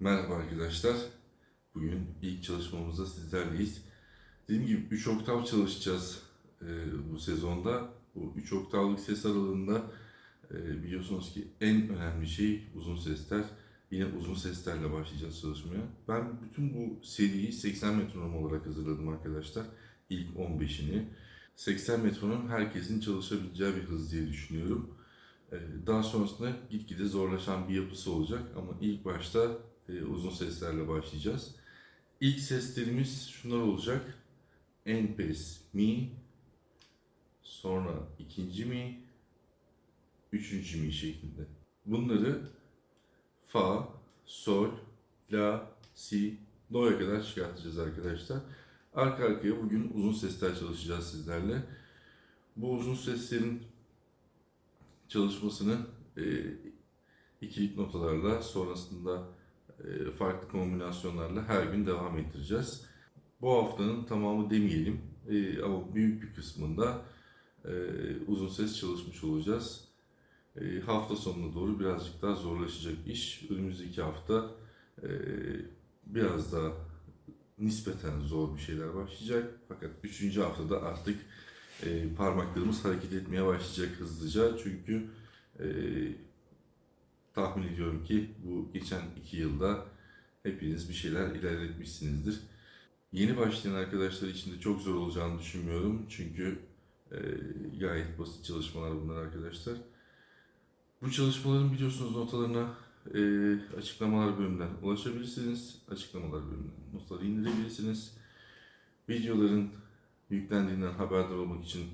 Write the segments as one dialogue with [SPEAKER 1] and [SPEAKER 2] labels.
[SPEAKER 1] Merhaba arkadaşlar. Bugün ilk çalışmamızda sizlerleyiz. Dediğim gibi 3 oktav çalışacağız e, bu sezonda. Bu 3 oktavlık ses aralığında e, biliyorsunuz ki en önemli şey uzun sesler. Yine uzun seslerle başlayacağız çalışmaya. Ben bütün bu seriyi 80 metronom olarak hazırladım arkadaşlar. İlk 15'ini. 80 metronom herkesin çalışabileceği bir hız diye düşünüyorum. E, Daha sonrasında gitgide zorlaşan bir yapısı olacak ama ilk başta e, uzun seslerle başlayacağız. İlk seslerimiz şunlar olacak. En pes mi, sonra ikinci mi, üçüncü mi şeklinde. Bunları fa, sol, la, si, do'ya kadar çıkartacağız arkadaşlar. Arka arkaya bugün uzun sesler çalışacağız sizlerle. Bu uzun seslerin çalışmasını e, ikilik notalarla sonrasında farklı kombinasyonlarla her gün devam ettireceğiz. Bu haftanın tamamı demeyelim e, ama büyük bir kısmında e, uzun ses çalışmış olacağız. E, hafta sonuna doğru birazcık daha zorlaşacak iş. Önümüzdeki hafta e, biraz daha nispeten zor bir şeyler başlayacak. Fakat üçüncü haftada artık e, parmaklarımız hareket etmeye başlayacak hızlıca. Çünkü e, tahmin ediyorum ki bu geçen iki yılda hepiniz bir şeyler ilerletmişsinizdir. Yeni başlayan arkadaşlar için de çok zor olacağını düşünmüyorum. Çünkü e, gayet basit çalışmalar bunlar arkadaşlar. Bu çalışmaların biliyorsunuz notalarına e, açıklamalar bölümünden ulaşabilirsiniz. Açıklamalar bölümünden notları indirebilirsiniz. Videoların yüklendiğinden haberdar olmak için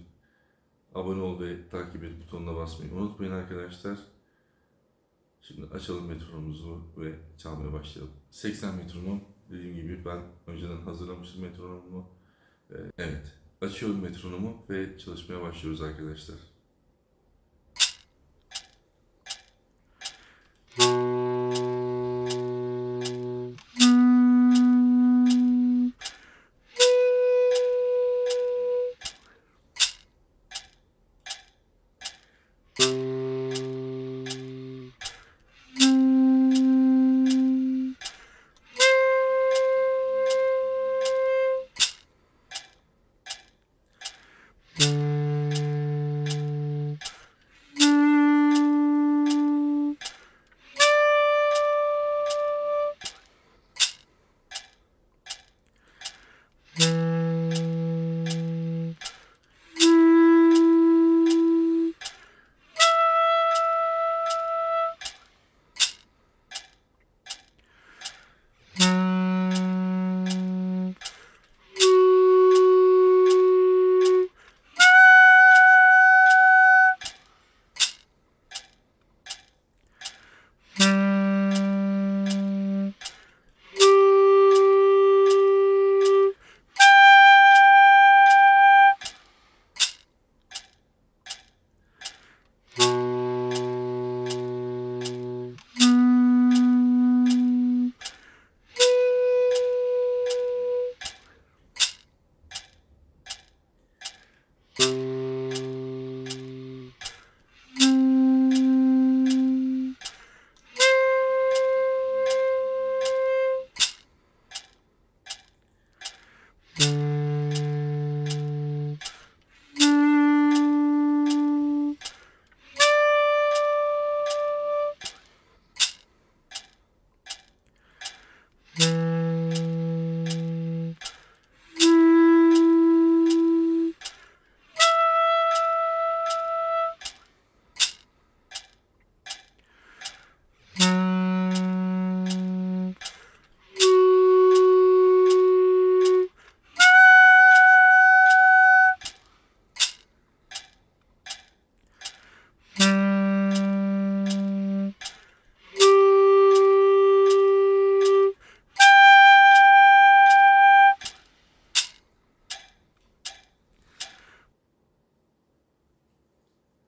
[SPEAKER 1] abone ol ve takip et butonuna basmayı unutmayın arkadaşlar. Şimdi açalım metronomumuzu ve çalmaya başlayalım. 80 metronom dediğim gibi ben önceden hazırlamıştım metronomumu. Ee, Evet, açıyorum metronomu ve çalışmaya başlıyoruz arkadaşlar.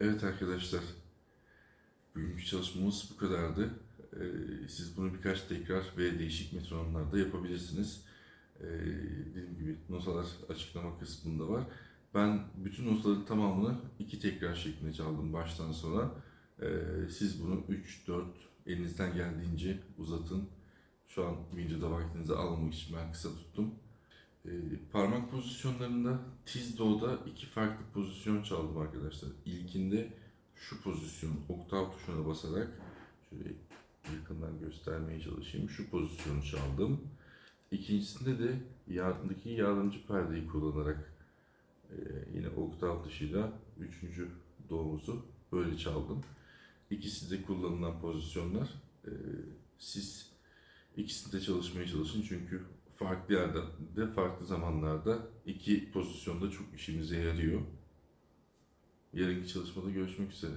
[SPEAKER 1] Evet arkadaşlar, bugünkü çalışmamız bu kadardı. Ee, siz bunu birkaç tekrar ve değişik metronomlarda yapabilirsiniz. Ee, dediğim gibi notalar açıklama kısmında var. Ben bütün notaların tamamını iki tekrar şeklinde çaldım baştan sona. Ee, siz bunu 3, 4 elinizden geldiğince uzatın. Şu an videoda vaktinizi almamak için ben kısa tuttum. Ee, parmak pozisyonlarında Tizdo'da iki farklı pozisyon çaldım arkadaşlar. İlkinde şu pozisyon oktav tuşuna basarak şöyle yakından göstermeye çalışayım. Şu pozisyonu çaldım. İkincisinde de yardımdaki yardımcı perdeyi kullanarak e, yine oktav dışıyla üçüncü doğumuzu böyle çaldım. İkisi de kullanılan pozisyonlar. E, siz ikisinde çalışmaya çalışın çünkü farklı yerde, farklı zamanlarda iki pozisyonda çok işimize yarıyor. Yarınki çalışmada görüşmek üzere.